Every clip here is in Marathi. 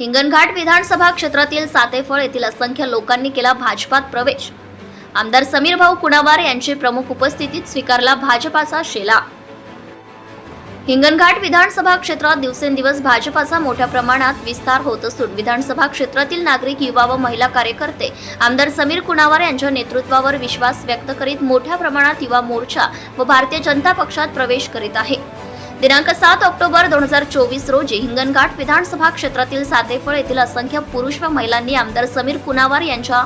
हिंगणघाट विधानसभा क्षेत्रातील सातेफळ येथील असंख्य लोकांनी केला भाजपात प्रवेश. आमदार समीर भाऊ कुणावार यांची प्रमुख उपस्थितीत स्वीकारला भाजपाचा शेला. हिंगणघाट विधानसभा क्षेत्रात दिवसेंदिवस भाजपाचा मोठ्या प्रमाणात विस्तार होत असून विधानसभा क्षेत्रातील नागरिक युवा व महिला कार्यकर्ते आमदार समीर कुणावार यांच्या नेतृत्वावर विश्वास व्यक्त करीत मोठ्या प्रमाणात युवा मोर्चा व भारतीय जनता पक्षात प्रवेश करीत आहे. दिनांक सात ऑक्टोबर दोन हजार चोवीस रोजी हिंगणघाट विधानसभा क्षेत्रातील सातेफळ येथील असंख्य पुरुष व महिलांनी आमदार समीर कुणावार यांच्या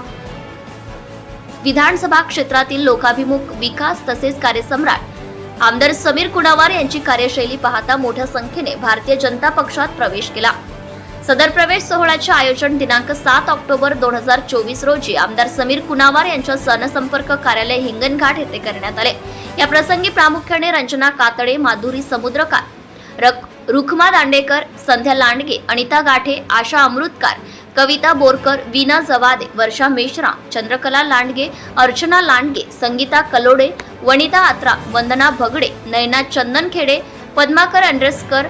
विधानसभा क्षेत्रातील लोकाभिमुख विकास तसेच कार्यसम्राट आमदार समीर कुणावार यांची कार्यशैली पाहता मोठ्या संख्येने भारतीय जनता पक्षात प्रवेश केला. सदर प्रवेश सोहळ्याचे आयोजन दिनांक सात ऑक्टोबर दोन हजार चोवीस रोजी आमदार समीर कुणावार यांच्या जनसंपर्क कार्यालय हिंगणघाट येथे करण्यात आले. या प्रसंगी प्रामुख्याने रंजना कातडे माधुरी समुद्रकार रुखमा दांडेकर संध्या लांडगे अनिता गाठे आशा अमृतकार कविता बोरकर वीना जवादे वर्षा मेश्राम चंद्रकला लांडगे अर्चना लांडगे संगीता कलोडे वनिता आत्रा वंदना भगडे नयना चंदनखेडे पद्माकर अंड्रेसकर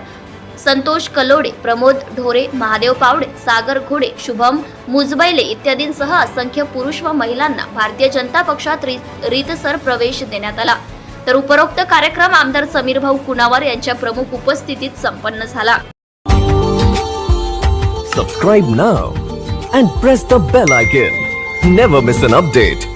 संतोष कलोडे प्रमोद ढोरे महादेव पावडे सागर घोडे शुभम मुजबैले इत्यादींसह असंख्य पुरुष व महिलांना भारतीय जनता पक्षात रीतसर प्रवेश देण्यात आला. तर उपरोक्त कार्यक्रम आमदार समीर भाऊ कुणावार यांच्या प्रमुख उपस्थितीत संपन्न झाला. Subscribe now and press the bell icon never miss an update